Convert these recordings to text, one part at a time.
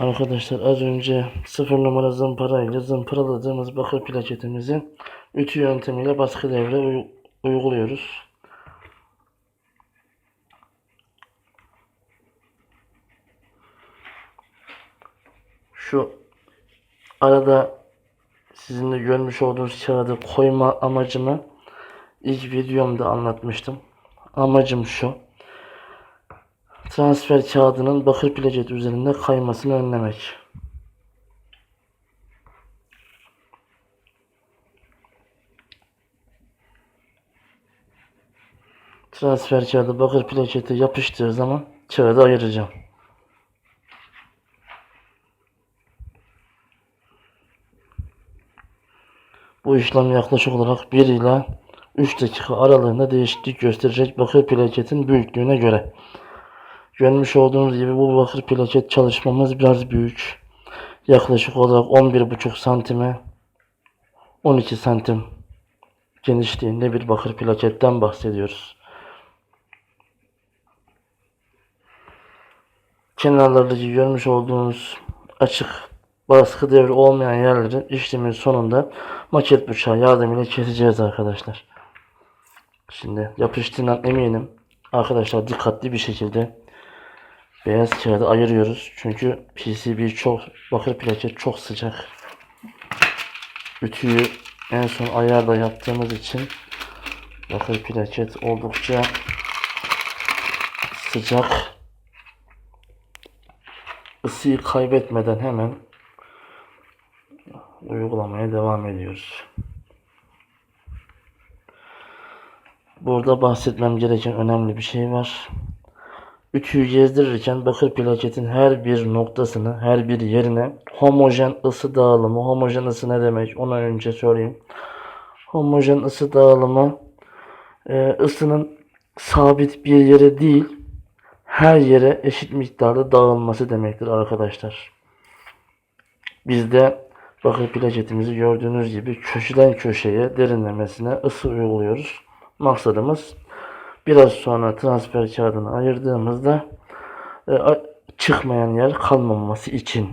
Arkadaşlar az önce sıfır numara zımparayla zımparaladığımız bakır plaketimizi ütü yöntemiyle baskı devre uy- uyguluyoruz. Şu arada sizin de görmüş olduğunuz kağıdı koyma amacımı ilk videomda anlatmıştım. Amacım şu. Transfer kağıdının bakır plaket üzerinde kaymasını önlemek. Transfer kağıdı bakır plakete yapıştığı zaman kağıdı ayıracağım. Bu işlem yaklaşık olarak 1 ila 3 dakika aralığında değişiklik gösterecek bakır plaketin büyüklüğüne göre. Görmüş olduğunuz gibi bu bakır plaket çalışmamız biraz büyük. Yaklaşık olarak 11,5 santime 12 santim genişliğinde bir bakır plaketten bahsediyoruz. Kenarlardaki görmüş olduğunuz açık baskı devri olmayan yerleri işlemin sonunda maket bıçağı yardımıyla keseceğiz arkadaşlar. Şimdi yapıştığından eminim. Arkadaşlar dikkatli bir şekilde beyaz kağıdı ayırıyoruz. Çünkü PCB çok bakır plaket çok sıcak. Ütüyü en son ayarda yaptığımız için bakır plaket oldukça sıcak. Isıyı kaybetmeden hemen uygulamaya devam ediyoruz. Burada bahsetmem gereken önemli bir şey var. Ütüyü gezdirirken bakır plaketin her bir noktasını, her bir yerine homojen ısı dağılımı, homojen ısı ne demek onu önce söyleyeyim. Homojen ısı dağılımı e, ısının sabit bir yere değil, her yere eşit miktarda dağılması demektir arkadaşlar. Bizde bakır plaketimizi gördüğünüz gibi köşeden köşeye derinlemesine ısı uyguluyoruz. Maksadımız biraz sonra transfer kağıdını ayırdığımızda e, çıkmayan yer kalmaması için.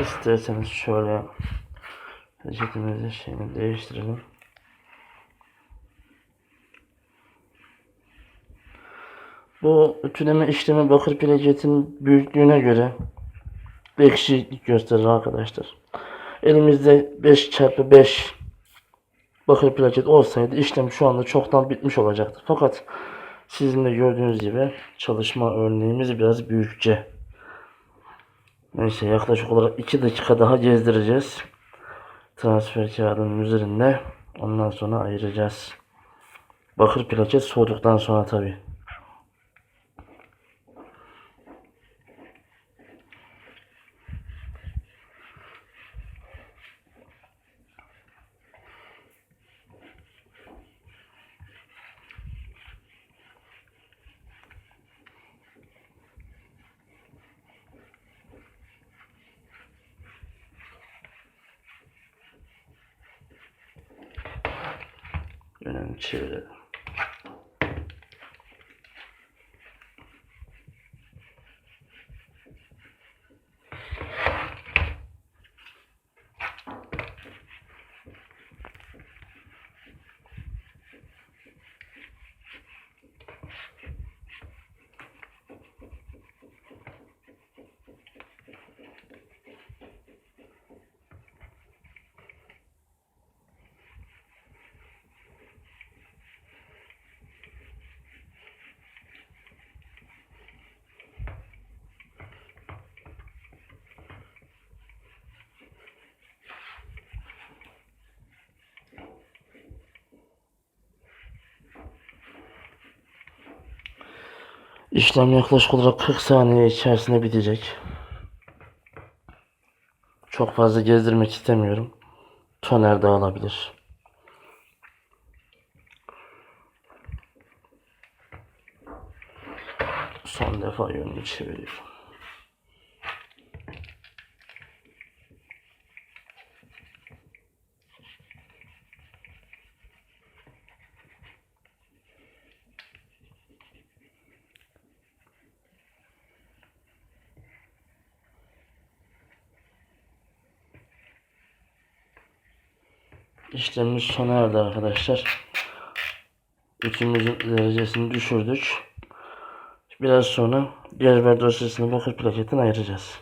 İsterseniz şöyle reçetemizi şeyini değiştirelim. Bu ütüleme işlemi bakır plaketin büyüklüğüne göre değişiklik gösterir arkadaşlar. Elimizde 5 çarpı 5 bakır plaket olsaydı işlem şu anda çoktan bitmiş olacaktı. Fakat sizin de gördüğünüz gibi çalışma örneğimiz biraz büyükçe. Neyse yaklaşık olarak 2 dakika daha gezdireceğiz. Transfer kağıdının üzerinde. Ondan sonra ayıracağız. Bakır plaket soğuduktan sonra 就能吃的 İşlem yaklaşık olarak 40 saniye içerisinde bitecek. Çok fazla gezdirmek istemiyorum. Toner dağılabilir. Son defa yönünü çeviriyorum. İşlemimiz sona erdi arkadaşlar. Üçümüzün derecesini düşürdük. Biraz sonra gerber dosyasını bakır plaketini ayıracağız.